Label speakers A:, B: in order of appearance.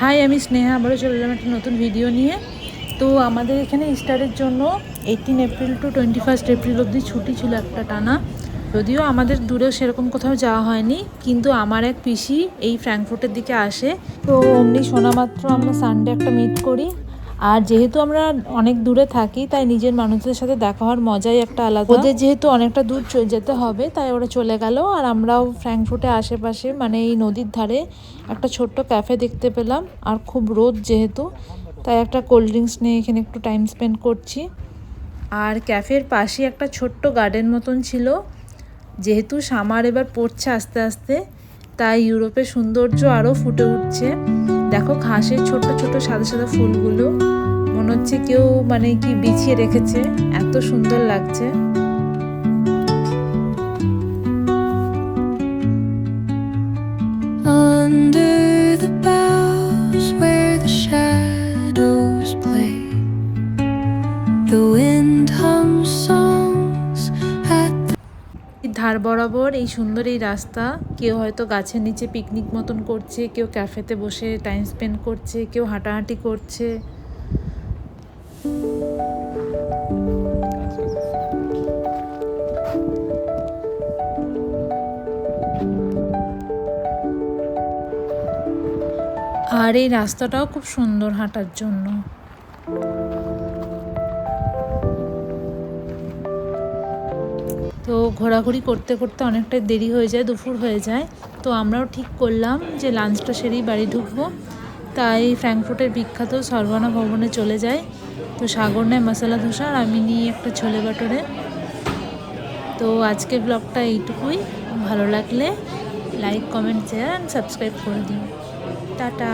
A: High আমি স্নেহা, আবারও চলে এলাম একটা নতুন ভিডিও নিয়ে। তো আমাদের এখানে ইস্টারের জন্য eighteen April to twenty first April অবধি ছুটি ছিল একটা টানা। যদিও আমাদের দূরেও সেরকম কোথাও যাওয়া হয়নি, কিন্তু আমার এক পিসি এই ফ্র্যাঙ্কফুটের দিকে আসে। তো অমনি শোনা মাত্র আমরা সানডে একটা মিট করি। আর যেহেতু আমরা অনেক দূরে থাকি, তাই নিজের মানুষদের সাথে দেখা হওয়ার মজাই একটা আলাদা। ওদের যেহেতু অনেকটা দূর যেতে হবে, তাই ওরা চলে গেল। আর আমরাও ফ্র্যাঙ্কফুটে আশেপাশে মানে এই নদীর ধারে একটা ছোট্ট ক্যাফে দেখতে পেলাম। আর খুব রোদ যেহেতু, তাই একটা কোল্ড ড্রিঙ্কস নিয়ে এখানে একটু টাইম স্পেন্ড করছি। আর ক্যাফের পাশে একটা ছোট্ট গার্ডেন মতন ছিল। যেহেতু সামার এবার পড়ছে আস্তে আস্তে, তাই ইউরোপের সৌন্দর্য আরও ফুটে উঠছে। দেখো ঘাসের ছোট ছোট সাদা সাদা ফুলগুলো মনে হচ্ছে কেউ মানে কি বিছিয়ে রেখেছে এত সুন্দর লাগছে
B: The wind hums
A: song. ধার বরাবর এই সুন্দর এই রাস্তা, কেউ হয়তো গাছের নিচে পিকনিক মতন করছে, কেউ ক্যাফেতে বসে টাইম স্পেন্ড করছে, কেউ হাঁটাহাঁটি করছে। আর এই রাস্তাটাও খুব সুন্দর হাঁটার জন্য। তো ঘোরাঘুরি করতে করতে অনেকটাই দেরি হয়ে যায়, দুপুর হয়ে যায়। তো আমরাও ঠিক করলাম যে লাঞ্চটা সেরেই বাড়ি ঢুকবো। তাই ফ্র্যাঙ্কফুটের বিখ্যাত সর্বানা ভবনে চলে যাই। তো সাগর নেয় মশলা ধোসা আর আমি নিই একটা ছোলে বাটরে। তো আজকের ব্লগটা এইটুকুই। ভালো লাগলে like, comment share and subscribe করে দিন টাটা।